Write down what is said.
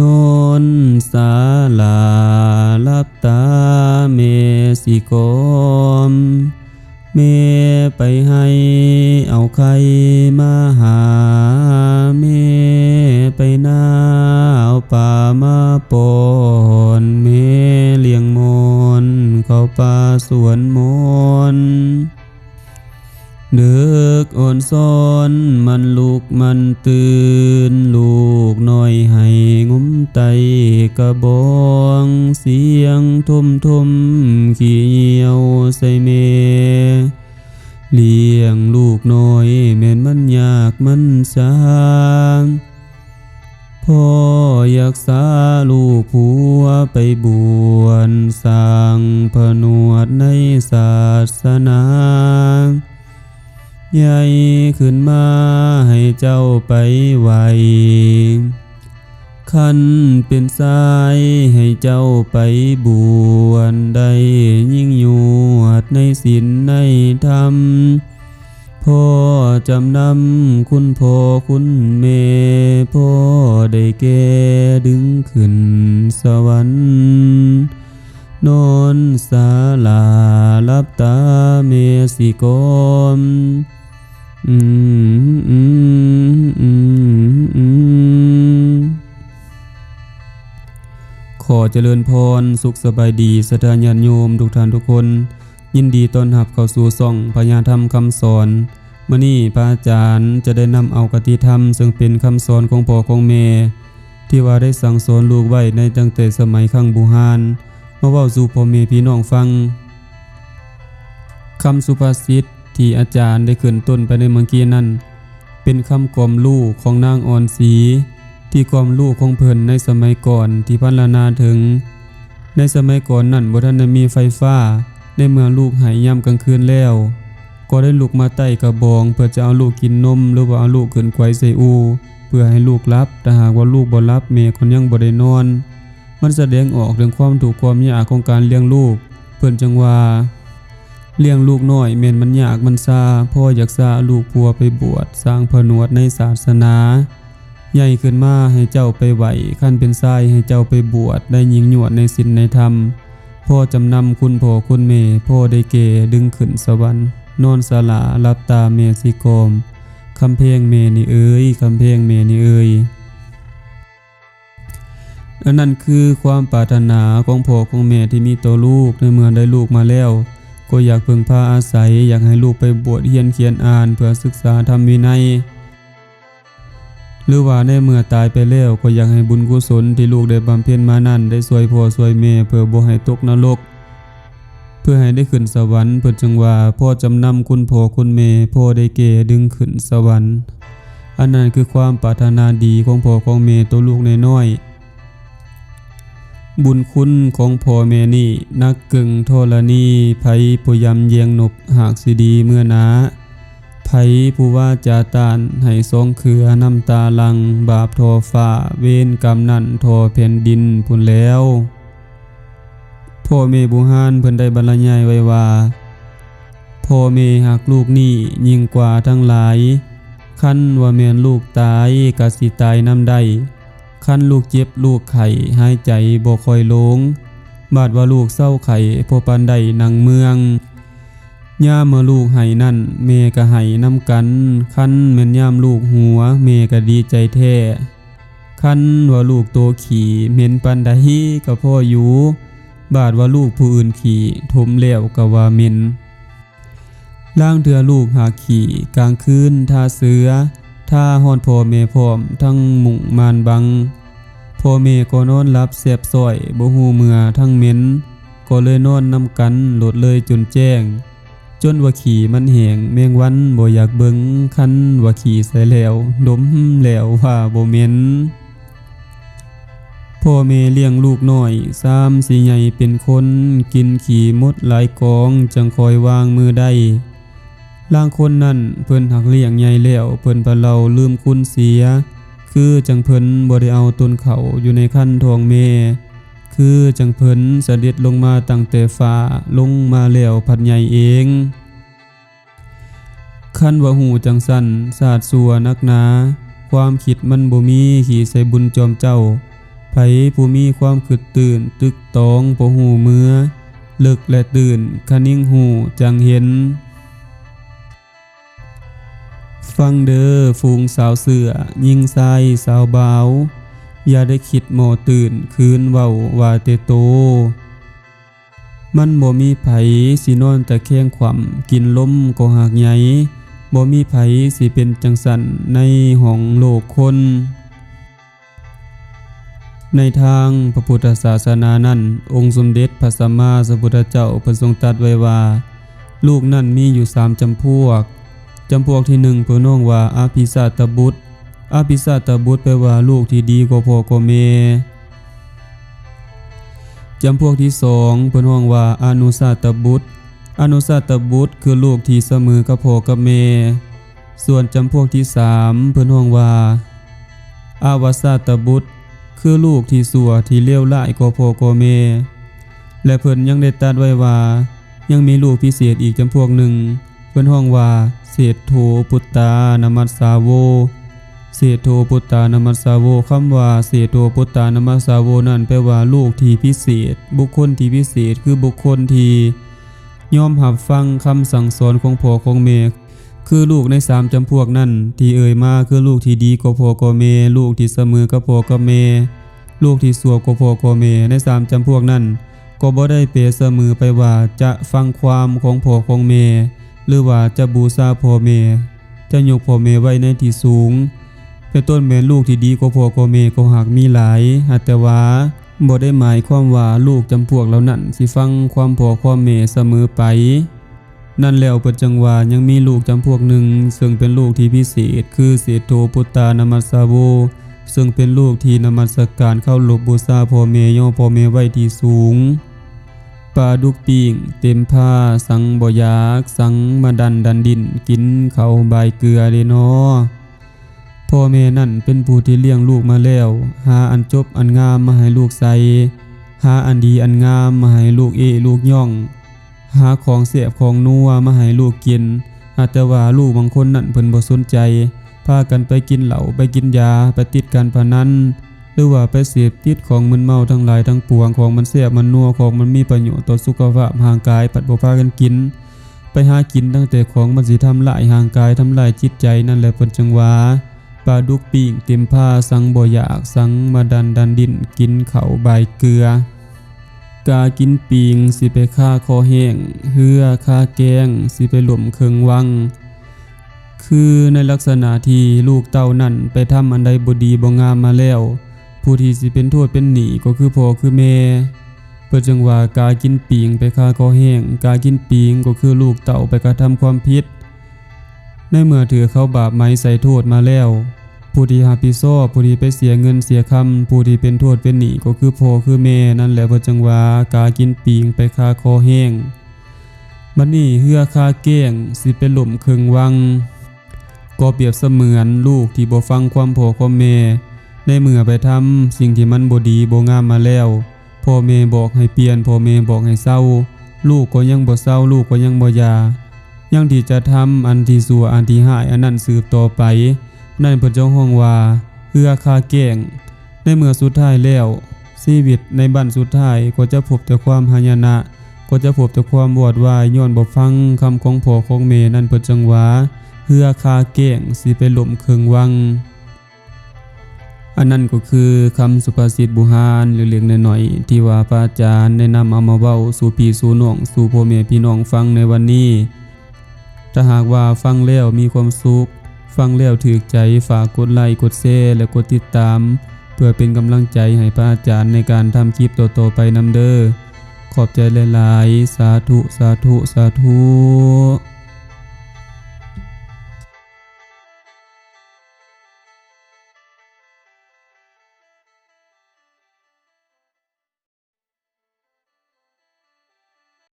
นนสาลาลับตาเมสิกอมเมไปให้เอาใครมาหา เมไปหน้าเอาป่ามาปนเมเลี้ยงมนเข้าป่าสวนมนเดึกอ่อนซ้อนมันลุกมันตื่นลุ ไตกระบองเสียงทุ่มทุ่มขี้เหี่ยวใส่เมเลี้ยงลูกน้อยแม่นมันยากมันสร้างพ่ออยากสาลูกผัวไปบวชสร้างผนวดในศาสนาใหญ่ขึ้นมาให้เจ้าไปไหว คันเป็นสายให้เจ้าไปบวชได้ยิ่งอยวดในศีลในธรรมพ่อจำนำคุณพ่อคุณแม่พ่อได้แก่ดึงขึ้นสวรรค์ นอนสาลาลับตาเมสิกอมอืม อเจริญพร สุขสบายดีสถานญาณโยมทุกท่านทุกคน ยินดีต้อนรับเข้าสู่ซ่องพญาธรรมคำสอนเมื่อนี้พระอาจารย์จะได้นำเอากติธรรม ซึ่งเป็นคำสอนของพ่อของแม่ที่ว่าได้สั่งสอนลูกไว้ในตั้งแต่สมัยขั้งบูฮานมาเว้าสู่พ่อแม่พี่น้องฟังคำสุภาษิตที่อาจารย์ได้ขึ้นต้นไปในเมื่อกี้นั้น เป็นคำกลมลูกของนางอ่อนสี ที่กล่อมลูกของเพิ่นในสมัยก่อนที่พันลนาถึง ในสมัยก่อนนั้นบ่ทันได้มีไฟฟ้า ในเมื่อลูกหายย่ำกลางคืนแล้ว ก็ได้ลุกมาใต้กระบองเพื่อจะเอาลูกกินนมหรือว่าเอาลูกขึ้นไขว้ใส่อู เพื่อให้ลูกรับแต่หากว่าลูกบ่รับแม่คนยังบ่ได้นอน มันแสดงออกถึงความถูกความยากของการเลี้ยงลูก เพิ่นจังว่าเลี้ยงลูกน้อยแม่นมันยากมันซาพ่ออยากซาลูกพัวไปบวชสร้างผนวดในศาสนา ใหญ่ขึ้นมาให้เจ้าไปไหวขั้นเป็นทรายให้เจ้าไปบวชได้ยิงหยวดในศีลในธรรมพ่อจำนำคุณพ่อคุณเมพ่อได้เกดึงขึ้นสวรรค์นอนสลารับตาเมสิโกมคำเพลงเมนี่เอ้ยคำเพลงเมนี่เอ้ยอันนั้นคือความปรารถนาของพ่อของแม่ที่มีต่อลูกในเมื่อได้ลูกมาแล้ว ก็อยากพึ่งพาอาศัย อยากให้ลูกไปบวชเรียนเขียนอ่านเพื่อศึกษาธรรมวินัย หรือว่าในเมื่อตายไปแล้วก็ยากให้บุญกุศลที่ลูกได้บำเพ็ญมานั่นได้ช่วยพ่อช่วยแม่เพื่อบ่ให้ตกนรก เพื่อให้ได้ขึ้นสวรรค์เพื่อจังว่าพ่อจำนำคุณพ่อคุณแม่พ่อได้เกดึงขึ้นสวรรค์ อันนั้นคือความปรารถนาดีของพ่อของแม่ตัวลูกในน้อยบุญคุณของพ่อแม่นี่นักกึ่งโทรณีไผผู้ยำเยียงนบหากสิดีเมื่อน้า ไผผู้ว่าจาตานให้ทรงเคือน้ำตาลัง บาปทอฟ้าเวรกรรมนั่นทแผ่นดินพุ่นแล้วพ่อแม่บุหานเพิ่นได้บรรยายไว้ว่าพ่อแม่หักลูกนี่ยิ่งกว่าทั้งหลายคันว่าแม่นลูกตายก็สิตายน้ำได้คันลูกเจ็บลูกไข้หายใจบ่ค่อยลง บาดว่าลูกเศร้าไข้พอปานใดนังเมือง ย่ามเมื่อลูกไห้นั่นแม่ก็ไห้น้ำกัน คันแม่นย่ามลูกหัวแม่ก็ดีใจแท้คันว่าลูกโตขี่เหม็นปันใดก็พ่ออยู่ บาดว่าลูกผู้อื่นขี่ทมแล้วก็ว่าเหม็นล่างเถือลูกหาขี่กลางคืนท่าเสือท่าฮอนพ่อแม่พร้อมทั้งหมุ่งมานบังพ่อแม่ก็นอนรับเสียบซอยบ่ฮู้เมื่อทั้งเหม็นก็เลยนอนนำกันหลดเลยจนแจ้ง จนว่าขี่มันแหงแมงวันบ่อยากเบิงคันว่าขี่ใส่แล้วดมแล้วว่าบ่เหม็นพ่อแม่เลี้ยงลูกน้อยสามสิใหญ่เป็นคน กินขี่มดหลายกองจังคอยวางมือได้ล่างคนนั่นเพิ่นหักเลี้ยงใหญ่แล้วเพิ่นปะเราลืมคุณเสีย คือจังเพิ่นบ่ได้เอาตนเขาอยู่ในขั้นทองเม คือจังเพิ่นเสด็จลงมาตั้งแต่ฟ้าลงมาแล้วพัดใหญ่เองคันว่าหูจังสันศาสตร์สัวนักหนา ความคิดมันบ่มีขี่ใส่บุญจอมเจ้าไผผู้มีความขึดตื่นตึกตองบ่หูเมือเลิกและตื่นคะนิ่งหูจังเห็น ฟังเด้อฟูงสาวเสือยิงไซสาวบาว อย่าได้คิดหมอตื่นคืนเว้าว่าเตโต มันบ่มีไผสินอนแต่แข้งขวำกินล้มก็หักใหญ่บ่มีไผสิเป็นจังสันในห้องโลกคน ในทางพระพุทธศาสนานั้น องค์สมเด็จพระสัมมาสัมพุทธเจ้าพิ่นทรงตรัสไว้ว่า ลูกนั่นมีอยู่สามจำพวก จำพวกที่หนึ่งเพิ่นน้องว่าอาภิสาตบุตร อาภิสาตบุตรแปลว่าลูกที่ดีกว่าพ่อกว่าแม่จำพวกที่สองเพิ่อนห้องว่าอนุสาตบุตร อนุสาตบุตรคือลูกที่เสมอกับพ่อกับแม่ส่วนจำพวกที่สามเพิ่อนห้องว่า อาวาสาตบุตร คือลูกที่สัวที่เลวร้ยกว่าพ่อกว่าแม่และเพิ่อนยังได้ตัดไว้ว่า ยังมีลูกพิเศษอีกจำพวกหนึ่ง เพิ่อนห้องว่า เศษโทปุตตานามัสสาโว เศรษโทปุตตานามัสสาโวคำว่าเศรษโทปุตตานามัสสาโวนั่นแปลว่าลูกที่พิเศษ บุคคลที่พิเศษคือบุคคลที่ยอมหับฟังคำสั่งสอนของพ่อของแม่คือลูกในสามจำพวกนั่นที่เอ่ยมาคือลูกที่ดีกว่าพ่อกว่าแม่ลูกที่เสมอกับพ่อกับแม่ลูกที่สัวกว่าพ่อกว่าแม่ในสามจำพวกนั่นก็บ่ได้เปรียบเสมอไปว่าจะฟังความของพ่อของแม่หรือว่าจะบูชาพ่อแม่จะยกพ่อแม่ไว้ในที่สูง เป็นต้นแม่นลูกที่ดีกว่าพ่อกว่าแม่ก็หากมีหลายหาแต่ว่าบ่ได้หมายความว่าลูกจำพวกเหล่านั้นสิฟังความพ่อความแม่เสมอไป นั่นแล้วปิดจังว่ายังมีลูกจำพวกหนึ่ง ซึ่งเป็นลูกที่พิเศษ คือเศโทปุตตานามัสสาโวซึ่งเป็นลูกที่นมัสการเข้าหลบบูชาพ่อแม่ย่อพ่อแม่ไว้ที่สูงปลาดุกปิงเต็มผ้าสังบอยาก สังมาดันดันดิน กินเขาใบาเกลือเดนอ พ่อแม่นั่นเป็นผู้ที่เลี้ยงลูกมาแล้ว หาอันจบอันงามมาให้ลูกใส่หาอันดีอันงามมาให้ลูกเอลูกย่อง หาของเสียบของนัวมาให้ลูกกิน อาจแต่ว่าลูกบางคนนั่นเพิ่นบ่สนใจ พากันไปกินเหล้าไปกินยาไปติดการพนันหรือว่าไปเสพติดของมึนเมาทั้งหลายทั้งปวงของมันเสียบมันนัวของมันมีประโยชน์ต่อสุขภาพร่างกายปัดบ่พากันกิน ไปหากินตั้งแต่ของมันสิทำลายร่างกายทำลายจิตใจนั่นแหละเพิ่นจังว่า ปลาดุกปีกเต็มผ้าสังบ่อยากสังมาดันดันดินกินเขาใบเกลือ กากินปีงสิไปฆ่าคอแห้งเหือฆ่าแกงสิไปหล่มเคิงวัง คือในลักษณะที่ลูกเต้านั่นไปทำอันใดบดีบ่งามมาแล้ว ผู้ที่สิเป็นโทษเป็นหนีก็คือพ่อคือแม่เพื่อจังว่ากากินปีงไปฆ่าคอแห้งกากินปีงก็คือลูกเต้าไปกระทำความผิด ในเมื่อถือเขาบาปไม้ใส่โทษมาแล้วผู้ที่หาปิโซอบผู้ที่ไปเสียเงินเสียคำผู้ที่เป็นโทษเป็นหนี้ก็คือพ่อคือแม่นั่นแหละเพื่อจังวากากินปีงไปคาคอแห้งบัดนี้เฮือคาเก้งสิเป็นหล่มเคิงวัง ก็เปรียบเสมือนลูกที่บ่ฟังความพ่อความแม่ในเมื่อไปทำสิ่งที่มันบ่ดีบ่งามมาแล้วพ่อแม่บอกให้เปลี่ยนพ่อแม่บอกให้เศร้า ลูกก็ยังบ่เศร้าลูกก็ยังบ่ยา ยังที่จะทำอันที่สัวอันที่หายอันนั้นสืบต่อไป นั่นเพิ่นเจ้าห้องว่าเฮือคาแก่ง ในเมื่อสุดท้ายแล้วชีวิตในบั้นสุดท้ายก็จะพบแต่ความหายนะ ก็จะพบแต่ความบวดวายย้อนบ่ฟังคำของพ่อของแม่นั่นเพิ่นจังว่าเฮือคาแก่งสิไปหล่มเคิงวัง อันนั้นก็คือคำสุภาษิตบุหารหรือเล็กๆน้อยๆที่ว่าพระอาจารย์ได้นำเอามาเว้าสู่พี่สู่น้องสู่พ่อแม่พี่น้องฟังในวันนี้ ถ้าหากว่าฟังแล้วมีความสุข ฟังแล้วถือใจฝากกดไลค์กดแชร์และกดติดตาม เพื่อเป็นกำลังใจให้พระอาจารย์ในการทำคลิปต่อๆไปนำเด้อขอบใจหลายๆ สาธุ สาธุ สาธุ